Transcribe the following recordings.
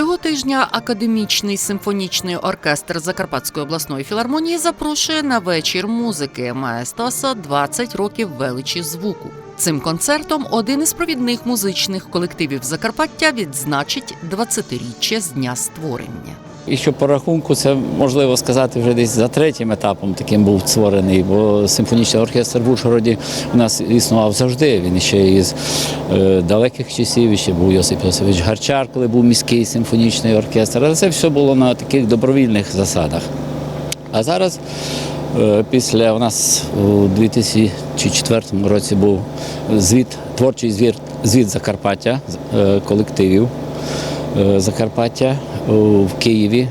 Цього тижня академічний симфонічний оркестр Закарпатської обласної філармонії запрошує на вечір музики маестоса 20 років величі звуку. Цим концертом один із провідних музичних колективів Закарпаття відзначить 20-річчя з дня створення. І що по рахунку, це можливо сказати вже десь за третім етапом таким був створений, бо симфонічний оркестр в Ужгороді у нас існував завжди. Він ще із е, далеких часів, ще був Йосип Йосипович Гарчар, коли був міський симфонічний оркестр. Але це все було на таких добровільних засадах. А зараз, е, після у нас у 2004 році був звіт, творчий звіт, звіт Закарпаття е, колективів Закарпаття в Києві.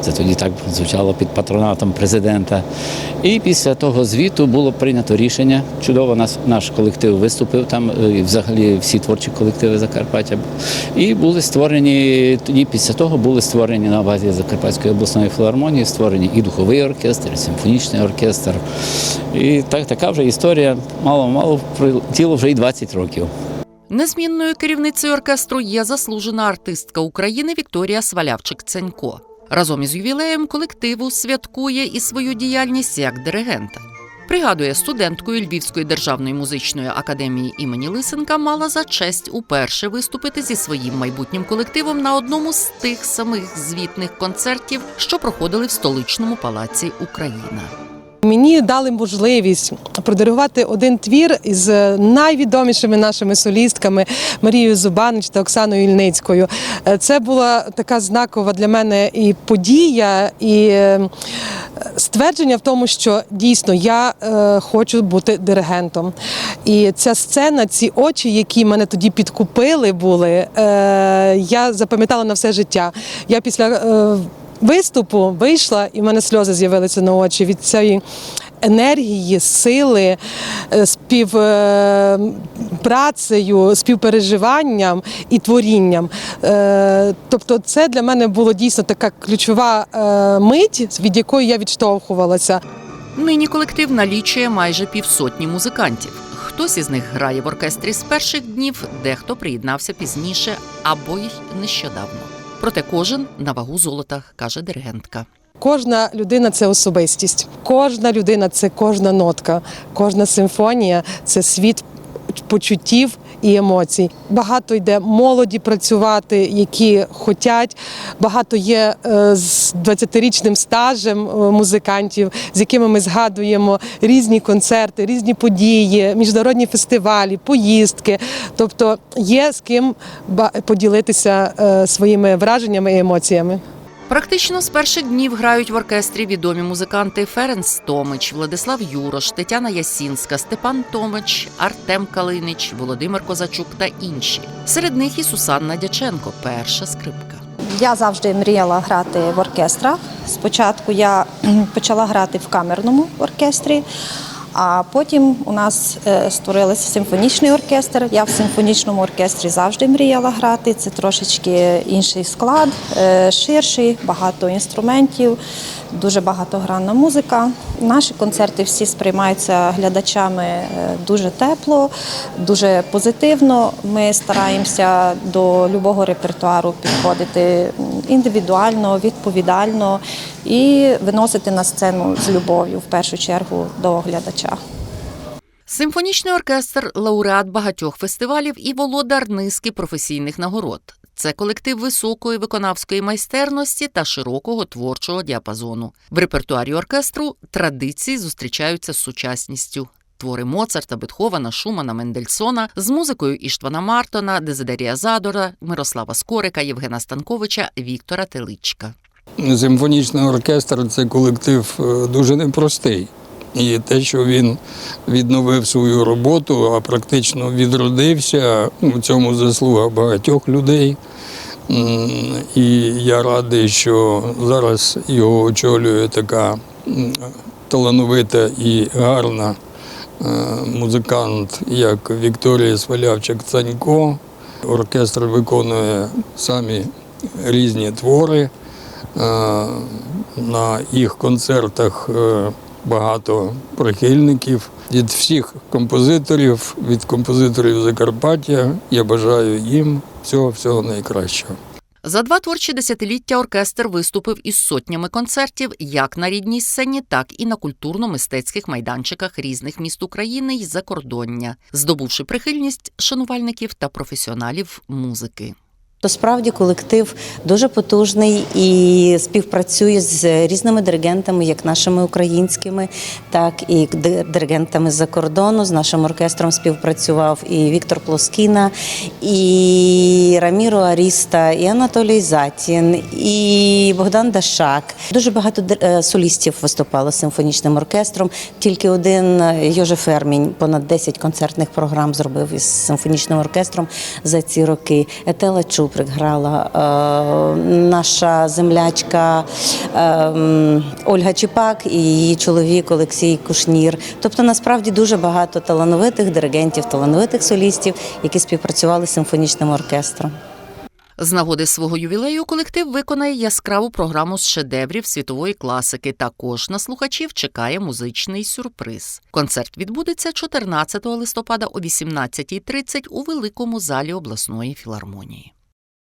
Це тоді так звучало під патронатом президента. І після того звіту було прийнято рішення. Чудово нас наш колектив виступив там, е, і взагалі всі творчі колективи Закарпаття. І були створені тоді, після того були створені на базі Закарпатської обласної філармонії, створені і духовий оркестр, і симфонічний оркестр. І так, така вже історія мало-мало прилетіло вже і 20 років. Незмінною керівницею оркестру є заслужена артистка України Вікторія Свалявчик-Ценько. Разом із ювілеєм колективу святкує і свою діяльність як диригента. Пригадує, студенткою Львівської державної музичної академії імені Лисенка мала за честь уперше виступити зі своїм майбутнім колективом на одному з тих самих звітних концертів, що проходили в столичному палаці Україна. Мені дали можливість продиригувати один твір із найвідомішими нашими солістками Марією Зубанич та Оксаною Ільницькою. Е, Це була така знакова для мене і подія, і е, ствердження в тому, що дійсно я е, хочу бути диригентом. І ця сцена, ці очі, які мене тоді підкупили, були, я запам'ятала на все життя. Я після виступу вийшла, і в мене сльози з'явилися на очі від цієї енергії, сили, е, співпрацею, співпереживанням і творінням. Е, Тобто, це для мене було дійсно така ключова е, мить, від якої я відштовхувалася. Нині колектив налічує майже півсотні музикантів. Хтось із них грає в оркестрі з перших днів, дехто приєднався пізніше або й нещодавно. Проте кожен на вагу золота, каже диригентка. Кожна людина це особистість, кожна людина це кожна нотка, кожна симфонія це світ почуттів і емоцій. Багато йде молоді працювати, які хочуть. Багато є е, з 20-річним стажем е, музикантів, з якими ми згадуємо різні концерти, різні події, міжнародні фестивалі, поїздки. Тобто є з ким поділитися е, своїми враженнями і емоціями. Практично з перших днів грають в оркестрі відомі музиканти Ференс Томич, Владислав Юрош, Тетяна Ясінська, Степан Томич, Артем Калинич, Володимир Козачук та інші. Серед них і Сусанна Дяченко, перша скрипка. Я завжди мріяла грати в оркестрах. Спочатку я почала грати в камерному оркестрі, а потім у нас е, створився симфонічний оркестр. Я в симфонічному оркестрі завжди мріяла грати. Це трошечки інший склад, е, ширший, багато інструментів, дуже багатогранна музика. Наші концерти всі сприймаються глядачами е, дуже тепло, дуже позитивно. Ми стараємося до любого репертуару підходити індивідуально, відповідально і виносити на сцену з любов'ю в першу чергу до глядача. Симфонічний оркестр лауреат багатьох фестивалів і володар низки професійних нагород. Це колектив високої виконавської майстерності та широкого творчого діапазону. В репертуарі оркестру традиції зустрічаються з сучасністю. Твори Моцарта, Бетховена, Шумана, Мендельсона з музикою Іштвана Мартона, Дезидерія Задора, Мирослава Скорика, Євгена Станковича, Віктора Теличка. Симфонічний оркестр це колектив е, дуже непростий. І те, що він відновив свою роботу, а практично відродився, в цьому заслуга багатьох людей. І я радий, що зараз його очолює така талановита і гарна е, музикант, як Вікторія Свалявчик-Цанько. Оркестр виконує самі різні твори. Е, На їх концертах е, багато прихильників. Від всіх композиторів, від композиторів Закарпаття я бажаю їм всього всього найкращого. За два творчі десятиліття оркестр виступив із сотнями концертів як на рідній сцені, так і на культурно-мистецьких майданчиках різних міст України й закордоння, здобувши прихильність шанувальників та професіоналів музики. То справді колектив дуже потужний і співпрацює з різними диригентами, як нашими українськими, так і диригентами з-за кордону. З нашим оркестром співпрацював і Віктор Плоскіна, і Раміро Аріста, і Анатолій Затін, і Богдан Дашак. Дуже багато е, солістів виступало з симфонічним оркестром. Тільки один е, Йожеф Фермінь понад 10 концертних програм зробив із симфонічним оркестром за ці роки. Етела Чуприк грала, е, наша землячка Ольга Чіпак і її чоловік Олексій Кушнір. Тобто, насправді дуже багато талановитих диригентів, талановитих солістів, які співпрацювали з симфонічним оркестром. З нагоди свого ювілею колектив виконає яскраву програму з шедеврів світової класики. Також на слухачів чекає музичний сюрприз. Концерт відбудеться 14 листопада о 18.30 у великому залі обласної філармонії.